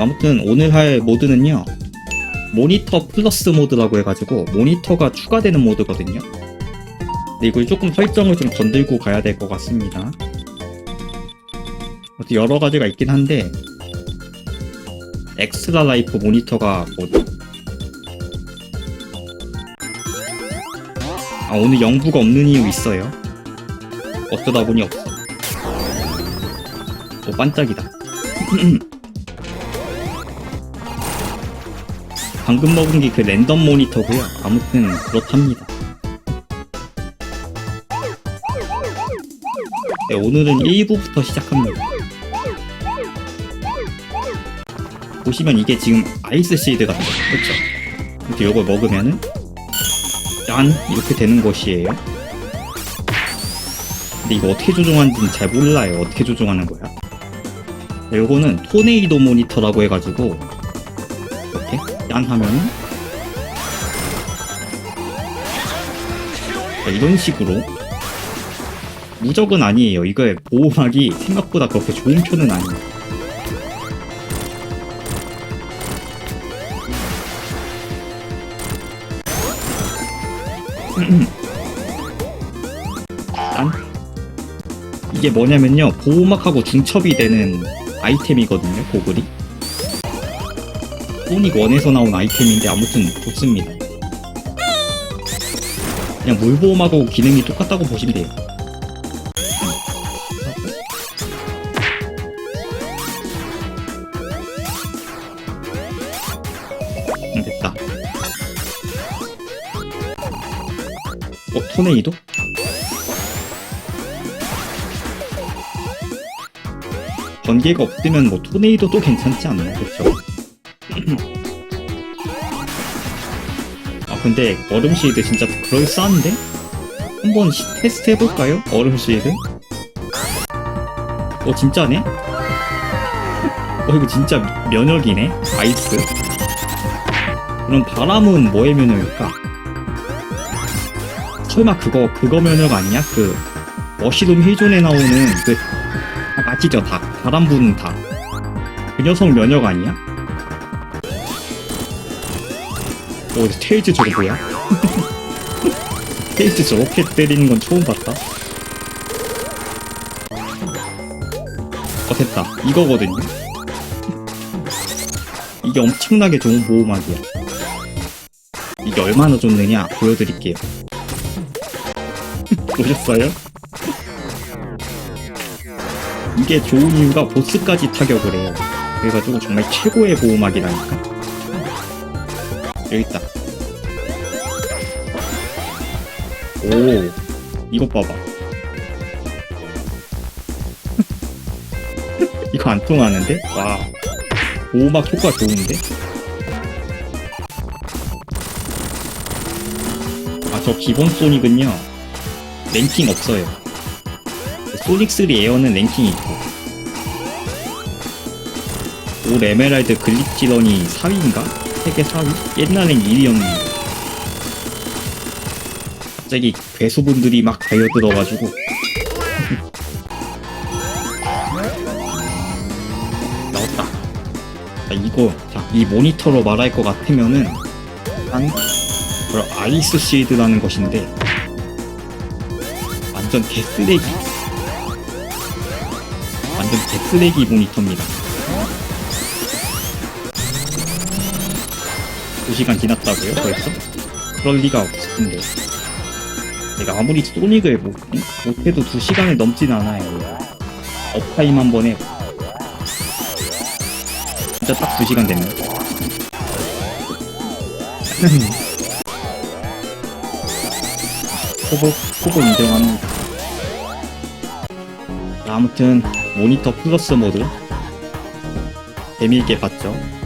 아무튼 오늘 할 모드는요. 모니터 플러스 모드라고 해가지고 모니터가 추가되는 모드거든요. 근데 이걸 조금 설정을 좀 건들고 가야 될 것 같습니다. 여러 가지가 있긴 한데 엑스트라 라이프 모니터가 뭐죠? 아 오늘 영부가 없는 이유 있어요. 어쩌다 보니 없어. 오 반짝이다 방금 먹은 게 그 랜덤 모니터고요. 아무튼 그렇답니다. 네, 오늘은 1부부터 시작합니다. 보시면 이게 지금 아이스 시드 같죠 그렇죠? 이렇게 요걸 먹으면은 짠! 이렇게 되는 것이에요. 근데 이거 어떻게 조종하는지는 잘 몰라요. 어떻게 조종하는 거야? 네, 요거는 토네이도 모니터라고 해가지고 짠 하면은 자, 이런 식으로. 무적은 아니에요. 이거의 보호막이 생각보다 그렇게 좋은 편은 아니에요. 짠. 이게 뭐냐면요. 보호막하고 중첩이 되는 아이템이거든요 고글이 소닉 1에서 나온 아이템인데 아무튼 좋습니다 그냥 물보호막하고 기능이 똑같다고 보시면 돼요 응, 됐다 어 토네이도? 번개가 없으면 뭐 토네이도도 괜찮지 않나 그렇죠? 아 근데 얼음 쉐이드 진짜 그럴싸한데? 한번 시- 테스트 해볼까요? 얼음 쉐이드? 어 진짜네? 어 이거 진짜 면역이네? 아이스 그럼 바람은 뭐의 면역일까? 설마 그거 그거 면역 아니야? 그 머시룸 힐존에 나오는 그 아, 맞지죠 다 바람 부는 다그 녀석 면역 아니야? 어 테이즈 저거 뭐야? 테이즈 저렇게 때리는 건 처음 봤다 어 됐다 이거거든요 이게 엄청나게 좋은 보호막이야 이게 얼마나 좋느냐 보여드릴게요 보셨어요? 이게 좋은 이유가 보스까지 타격을 해요. 그래가지고 정말 최고의 보호막이라니까. 여기 있다. 오, 이것 봐봐. 이거 안 통하는데? 와, 보호막 효과 좋은데? 아, 저 기본 소닉은요, 랭킹 없어요. 소닉3 에어는 랭킹이 있고 올 에메랄드 글리치런이 4위인가? 세계 4위? 옛날엔 2위였는데. 갑자기 괴수분들이 막 달려들어가지고. 나왔다. 자 이거 자, 이 모니터로 말할 것 같으면은 한 바로 아이스 시드라는 것인데 완전 개쓰레기. 완전 개쓰레기 모니터입니다 2시간 지났다고요? 벌써? 그럴 리가 없는데. 내가 아무리 소닉을 못, 못해도 2시간을 넘진 않아요. 업타임 한 번에. 진짜 딱 2시간 됐네. 초보, 초보 인정합니다 아무튼 모니터 플러스 모드. 재미있게 봤죠